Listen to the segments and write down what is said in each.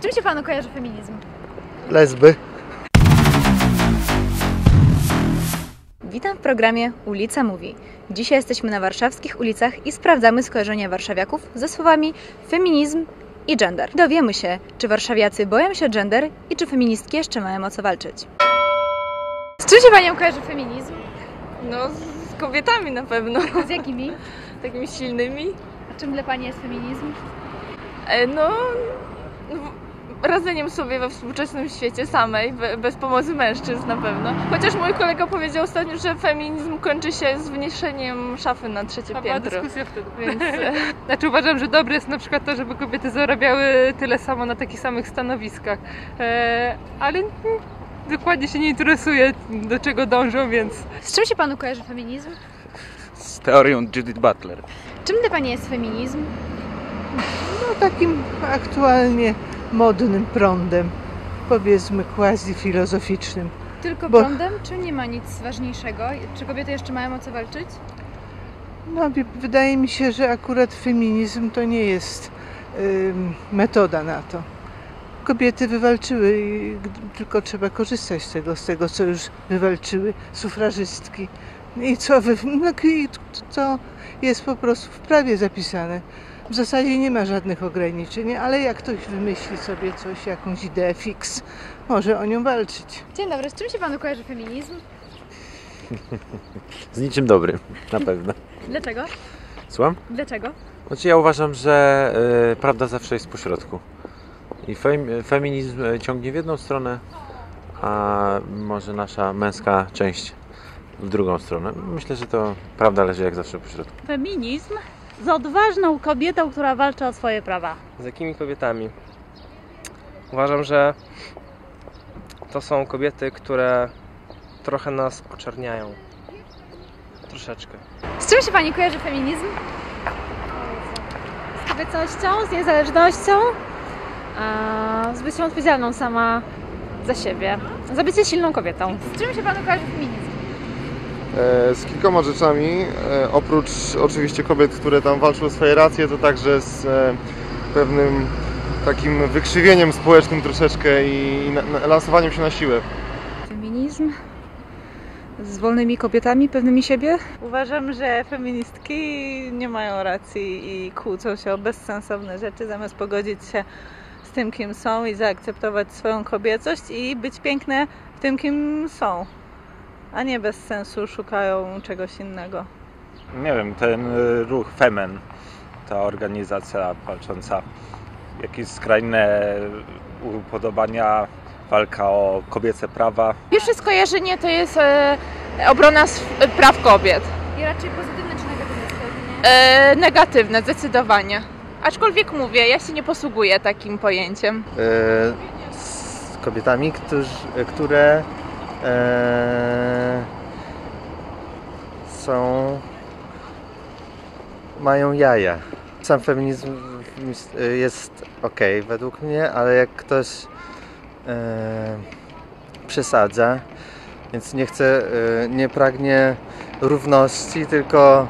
Czym się panu kojarzy feminizm? lesby. Witam w programie Ulica Mówi. Dzisiaj jesteśmy na warszawskich ulicach i sprawdzamy skojarzenia warszawiaków ze słowami feminizm i gender. Dowiemy się, czy warszawiacy boją się gender i czy feministki jeszcze mają o co walczyć. Z czym się panią kojarzy feminizm? No, z kobietami na pewno, Z jakimi? takimi silnymi. A czym dla pani jest feminizm? E, No, radzeniem sobie we współczesnym świecie samej, be- bez pomocy mężczyzn na pewno. Chociaż mój kolega powiedział ostatnio, że feminizm kończy się z wniesieniem szafy na trzecie była piętro. dyskusja wtedy. Więc e, Znaczy uważam, że dobre jest na przykład to, żeby kobiety zarabiały tyle samo na takich samych stanowiskach. E, ale dokładnie się nie interesuję, do czego dążą, więc Z czym się panu kojarzy feminizm? z teorią Judith Butler. Czym dla pani jest feminizm? no, takim aktualnie modnym prądem, powiedzmy quasi-filozoficznym. Tylko Bo- prądem, czy nie ma nic ważniejszego? Czy kobiety jeszcze mają o co walczyć? No, wydaje mi się, że akurat feminizm to nie jest metoda na to. Kobiety wywalczyły, i tylko trzeba korzystać z tego, z tego, co już wywalczyły sufrażystki. I co, wy, no, i to jest po prostu w prawie zapisane. W zasadzie nie ma żadnych ograniczeń, ale jak ktoś wymyśli sobie coś, jakąś ideę fix, może o nią walczyć. Dzień dobry, z czym się panu kojarzy feminizm? Z niczym dobrym, na pewno. Dlaczego? Słucham? Dlaczego? Znaczy ja uważam, że y, prawda zawsze jest pośrodku. I fem, feminizm y, ciągnie w jedną stronę, a może nasza męska część w drugą stronę. Myślę, że to prawda leży jak zawsze pośrodku. feminizm z odważną kobietą, która walczy o swoje prawa. Z jakimi kobietami? Uważam, że to są kobiety, które trochę nas oczerniają. Troszeczkę. Z czym się pani kojarzy feminizm? z kobiecością, z niezależnością, z byciem odpowiedzialną sama za siebie, za bycie silną kobietą. Z czym się panu kojarzy feminizm? E, z kilkoma rzeczami. E, oprócz oczywiście kobiet, które tam walczą o swoje racje, to także z e, pewnym takim wykrzywieniem społecznym troszeczkę i lansowaniem się na siłę. Feminizm z wolnymi kobietami, pewnymi siebie. Uważam, że feministki nie mają racji i kłócą się o bezsensowne rzeczy, zamiast pogodzić się z tym, kim są i zaakceptować swoją kobiecość i być piękne w tym, kim są, a nie bez sensu szukają czegoś innego. Nie wiem, ten y, ruch Femen, ta organizacja walcząca jakieś skrajne upodobania, walka o kobiece prawa. pierwsze skojarzenie to jest e, obrona sw- praw kobiet. I raczej pozytywne czy negatywne skojarzenie? E, negatywne, zdecydowanie. Aczkolwiek mówię, ja się nie posługuję takim pojęciem. E, z kobietami, którzy, które e, są mają jaja. Sam feminizm jest ok według mnie, ale jak ktoś e, przesadza, więc nie chce, e, nie pragnie równości, tylko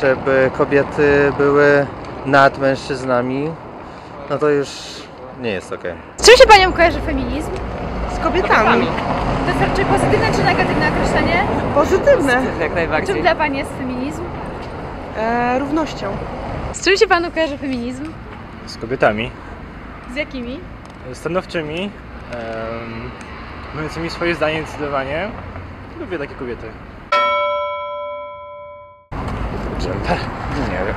żeby kobiety były nad mężczyznami, no to już nie jest ok. Z czym się panią kojarzy feminizm? Z kobietami. To jest raczej pozytywne czy negatywne określenie? Pozytywne. jak najbardziej. Czym dla pani jest feminizm? E, równością. Z czym się panu kojarzy feminizm? Z kobietami Z jakimi? stanowczymi, em, mówiącymi swoje zdanie zdecydowanie. Lubię takie kobiety. Gender? Nie wiem.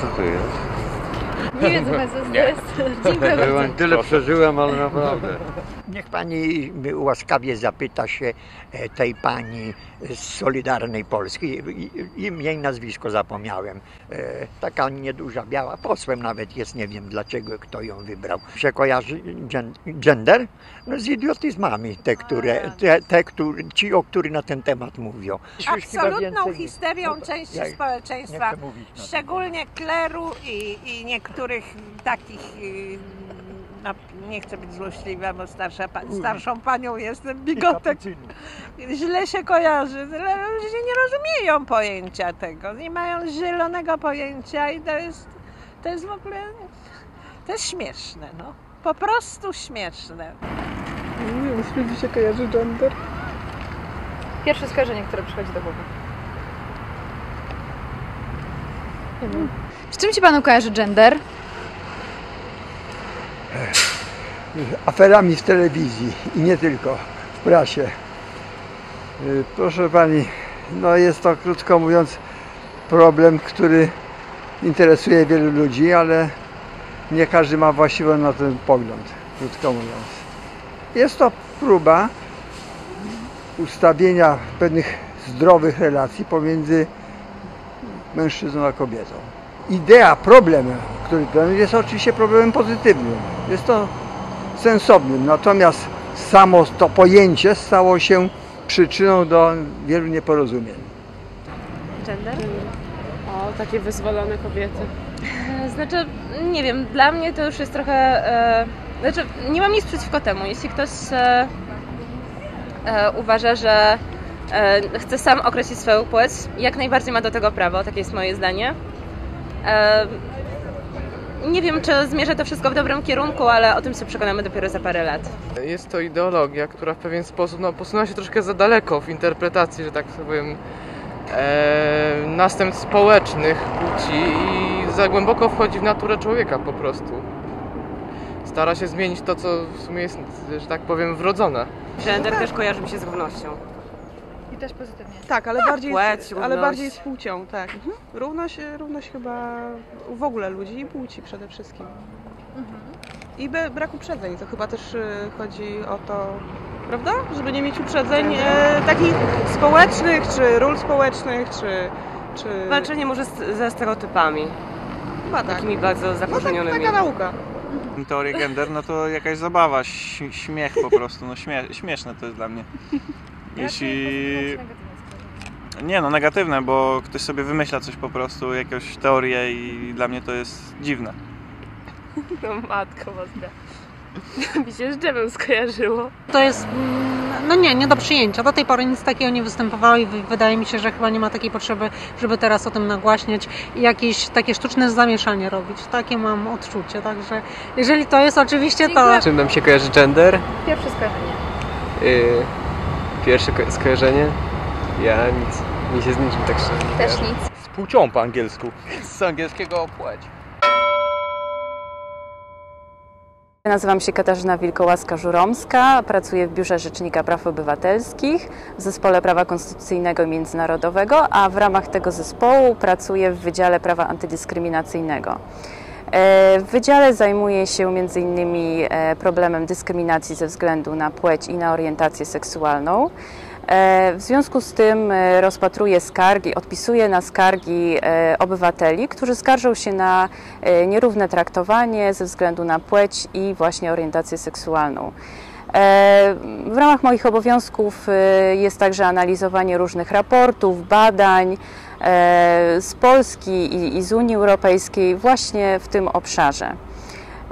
Co to jest? Nie wiem, co to jest. Dziękuję bardzo. Tyle przeżyłem, ale naprawdę. Niech pani łaskawie zapyta się e, tej pani z Solidarnej Polski. I- i- Jej nazwisko zapomniałem. E, Taka nieduża, biała. Posłem nawet jest, nie wiem dlaczego, kto ją wybrał. Się kojarzy gen- gender? No z idiotyzmami, te, które, te, te które, ci, o których na ten temat mówią. Absolutną histerią części jak- społeczeństwa, szczególnie kleru i, i niektórych takich y, na, nie chcę być złośliwa, bo starsza, pa, starszą panią jestem, bigotek. Źle się kojarzy. Ludzie nie rozumieją pojęcia tego. Nie mają zielonego pojęcia i to jest, to jest w ogóle, to jest śmieszne, no. Po prostu śmieszne. Nie wiem, ludzi się kojarzy gender. Pierwsze skojarzenie, które przychodzi do głowy. Z czym się panu kojarzy gender? aferami w telewizji i nie tylko, w prasie. Y, Proszę Pani, no jest to krótko mówiąc problem, który interesuje wielu ludzi, ale nie każdy ma właściwy na ten pogląd, krótko mówiąc. Jest to próba ustawienia pewnych zdrowych relacji pomiędzy mężczyzną a kobietą. Idea, problem, który jest oczywiście problemem pozytywnym. Jest to sensownym, natomiast samo to pojęcie stało się przyczyną do wielu nieporozumień. Gender? O, takie wyzwolone kobiety. Znaczy, nie wiem, dla mnie to już jest trochę. E, znaczy, nie mam nic przeciwko temu. Jeśli ktoś e, e, uważa, że e, chce sam określić swoją płeć, jak najbardziej ma do tego prawo, takie jest moje zdanie. Nie wiem, czy zmierza to wszystko w dobrym kierunku, ale o tym się przekonamy dopiero za parę lat. Jest to ideologia, która w pewien sposób no, posunęła się troszkę za daleko w interpretacji, że tak powiem, e, następstw społecznych płci i za głęboko wchodzi w naturę człowieka po prostu. Stara się zmienić to, co w sumie jest, że tak powiem, wrodzone. Gender też kojarzy mi się z równością. Też pozytywnie. Tak, ale bardziej, Płeć, z, ale bardziej z płcią, tak. Równość, równość chyba w ogóle ludzi i płci przede wszystkim. I be, brak uprzedzeń, to chyba też y, chodzi o to, prawda? Żeby nie mieć uprzedzeń e, takich społecznych, czy ról społecznych, czy... czy... Walczenie może z, ze stereotypami. Chyba tak. Takimi bardzo zakorzenionymi. Taka nauka. Teorię gender, no to jakaś zabawa, śmiech po prostu, no śmie śmieszne to jest dla mnie. Jeśli... Nie no, negatywne, bo ktoś sobie wymyśla coś po prostu, jakąś teorię i dla mnie to jest dziwne. No matko boska. Mi się z drzewem skojarzyło. To jest, mm, no nie, nie do przyjęcia. Do tej pory nic takiego nie występowało i wy- wydaje mi się, że chyba nie ma takiej potrzeby, żeby teraz o tym nagłaśniać i jakieś takie sztuczne zamieszanie robić. Takie mam odczucie, także jeżeli to jest oczywiście to... Czym nam się kojarzy gender? Pierwsze skojarzenie. Yy, pierwsze ko- skojarzenie? Ja nic. Mi się z niczym tak szczerze nie Też kojarzy. nic. Z płcią po angielsku. Z angielskiego płeć. Nazywam się Katarzyna Wilkołaska-Żuromska, pracuję w Biurze Rzecznika Praw Obywatelskich w Zespole Prawa Konstytucyjnego i Międzynarodowego, a w ramach tego zespołu pracuję w Wydziale Prawa Antydyskryminacyjnego. E, W wydziale zajmuję się m.in. e, problemem dyskryminacji ze względu na płeć i na orientację seksualną. E, W związku z tym e, rozpatruję skargi, odpisuję na skargi obywateli, którzy skarżą się na nierówne traktowanie ze względu na płeć i właśnie orientację seksualną. W ramach moich obowiązków jest także analizowanie różnych raportów, badań z Polski i- z Unii Europejskiej właśnie w tym obszarze.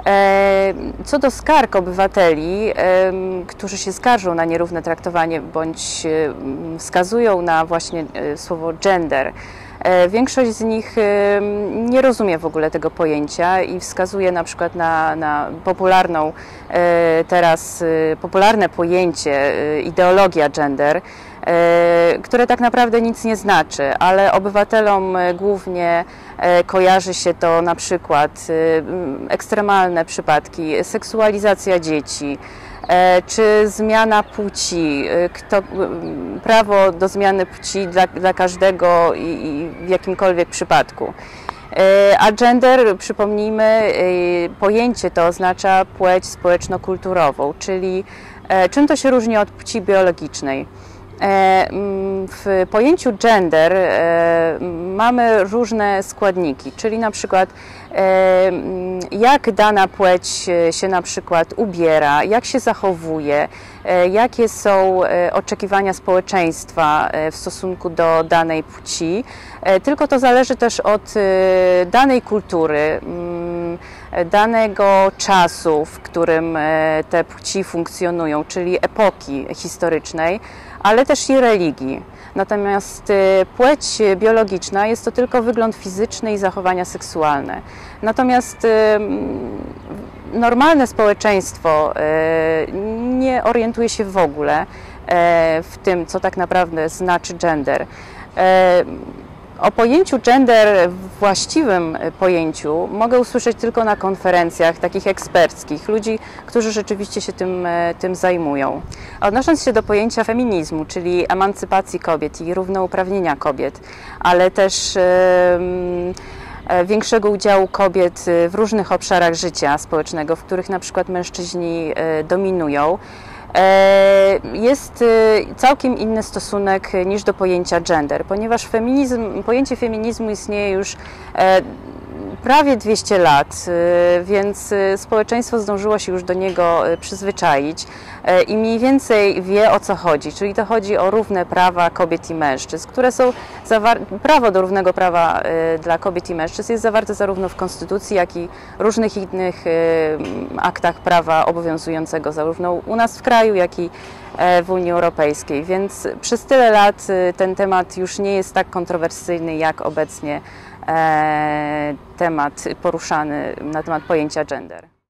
E, Co do skarg obywateli, em, którzy się skarżą na nierówne traktowanie bądź wskazują na właśnie e, słowo gender, e, większość z nich em, nie rozumie w ogóle tego pojęcia i wskazuje na przykład na, na popularną e, teraz e, popularne pojęcie e, ideologia gender, e, które tak naprawdę nic nie znaczy, ale obywatelom e, głównie e, kojarzy się to na przykład e, ekstremalne przypadki, seksualizacja dzieci, e, czy zmiana płci, e, kto, prawo do zmiany płci dla, dla każdego i, i w jakimkolwiek przypadku. E, A gender, przypomnijmy, e, pojęcie to oznacza płeć społeczno-kulturową, czyli e, czym to się różni od płci biologicznej. E, mm, W pojęciu gender e, mamy różne składniki, czyli na przykład e, mm, jak dana płeć się na przykład ubiera, jak się zachowuje, jakie są oczekiwania społeczeństwa w stosunku do danej płci. Tylko to zależy też od danej kultury, mm, danego czasu, w którym e, te płci funkcjonują, czyli epoki historycznej, ale też i religii. Natomiast e, płeć biologiczna jest to tylko wygląd fizyczny i zachowania seksualne. Natomiast e, normalne społeczeństwo nie orientuje się w ogóle w tym, co tak naprawdę znaczy gender. O pojęciu gender właściwym pojęciu mogę usłyszeć tylko na konferencjach takich eksperckich, ludzi, którzy rzeczywiście się tym, e, tym zajmują. Odnosząc się do pojęcia feminizmu, czyli emancypacji kobiet i równouprawnienia kobiet, ale też yy, większego udziału kobiet w różnych obszarach życia społecznego, w których na przykład mężczyźni e, dominują, E, jest e, całkiem inny stosunek niż do pojęcia gender, ponieważ feminizm, pojęcie feminizmu istnieje już e, prawie 200 lat, y, więc y, społeczeństwo zdążyło się już do niego y, przyzwyczaić i mniej więcej wie o co chodzi, czyli to chodzi o równe prawa kobiet i mężczyzn, które są prawo do równego prawa dla kobiet i mężczyzn jest zawarte zarówno w Konstytucji, jak i różnych innych aktach prawa obowiązującego zarówno u nas w kraju, jak i e, w Unii Europejskiej. Więc przez tyle lat ten temat już nie jest tak kontrowersyjny jak obecnie temat poruszany na temat pojęcia gender.